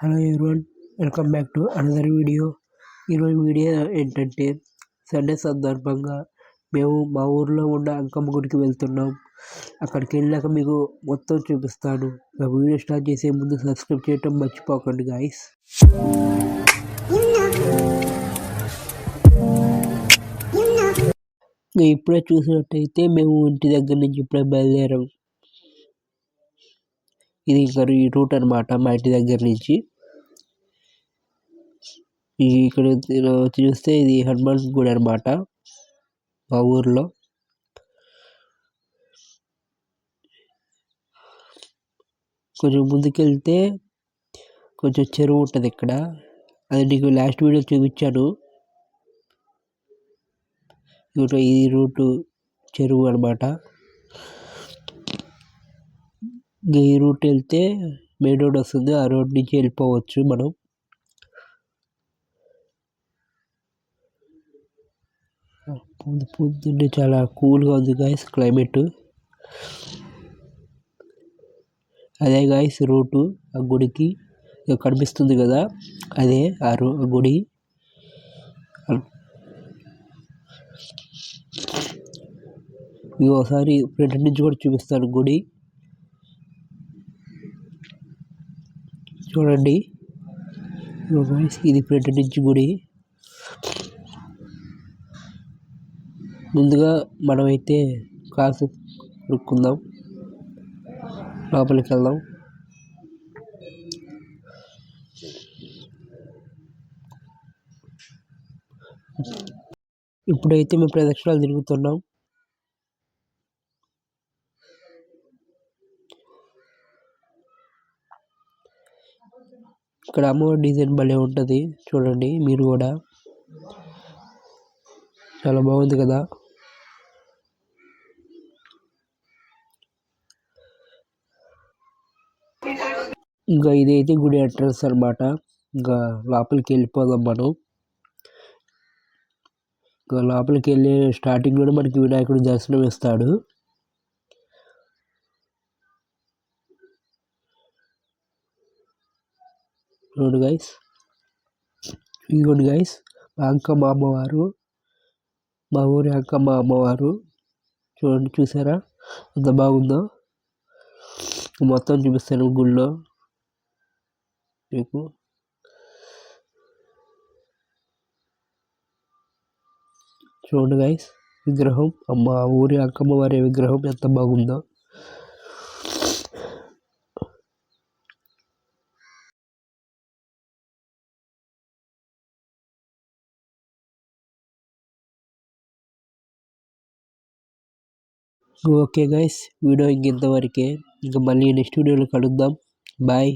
Hello everyone welcome back to another video ఈరోజు video ఏంటంటే Sunday సందర్భంగా మేము మా ఊర్లో ఉన్న అంకమ్మ గుడికి వెళ్తున్నాం. అక్కడికి వెళ్ళాక మీకు మొత్తం చూపిస్తాను. వీడియో స్టార్ట్ చేసే ముందు సబ్స్క్రైబ్ చేయటం మర్చిపోకండి గాయస్ ఇప్పుడే చూసినట్టయితే మేము ఇంటి దగ్గర నుంచి ఇప్పుడే బయలుదేరాం. ఇది ఇక్కడ ఈ రూట్ అనమాట మా ఇంటి దగ్గర నుంచి. ఈ ఇక్కడ చూస్తే ఇది హనుమాన్ గుడి అనమాట మా ఊర్లో. కొంచెం ముందుకెళ్తే కొంచెం చెరువు ఉంటుంది ఇక్కడ. అది నీకు లాస్ట్ వీడియో చూపించాను. ఈ రూటు చెరువు అనమాట ఈ రూట్ వెళ్తే మెయిన్ రోడ్ వస్తుంది. ఆ రోడ్ నుంచి వెళ్ళిపోవచ్చు మనం. పొద్దు పొద్దున్నే చాలా కూల్గా ఉంది గాయస్ క్లైమేట్ అదే గాయస్ రూటు ఆ గుడికి కనిపిస్తుంది కదా? అదే ఆ రూ గుడి. మీకు ఒకసారి ఫ్రంట్ నుంచి కూడా చూపిస్తాను గుడి. చూడండి. ఇది ఫ్రంట్ నుంచి గుడి. ముందుగా మనమైతే కాసు కొనుక్కుందాం లోపలికి వెళ్దాం. ఇప్పుడైతే మేము ప్రదక్షిణాలు తిరుగుతున్నాం. ఇక్కడ అమ్మవారి డిజైన్ భలే ఉంటుంది. చూడండి మీరు కూడా. చాలా బాగుంది కదా. ఇంకా ఇదైతే గుడి ఎంట్రన్స్ అనమాట ఇంకా లోపలికి వెళ్ళిపోదాం మనం. ఇంకా లోపలికి వెళ్ళి స్టార్టింగ్లోనే మనకి వినాయకుడు దర్శనం ఇస్తాడు. చూడు గైస్ గుడ్ గైస్ మా అంకమ్మ అమ్మవారు మా ఊరి అంకమ్మ అమ్మవారు చూడండి చూసారా ఎంత బాగుందో మొత్తం చూపిస్తాను గుళ్ళో మీకు చూడండి గైస్ విగ్రహం అమ్మ ఊరి అక్కమ్మ వారి విగ్రహం ఎంత బాగుందో ఓకే గైస్ వీడియో ఇంకెంతవరకే? ఇంక మళ్ళీ నెక్స్ట్ వీడియోలో కలుద్దాం. బాయ్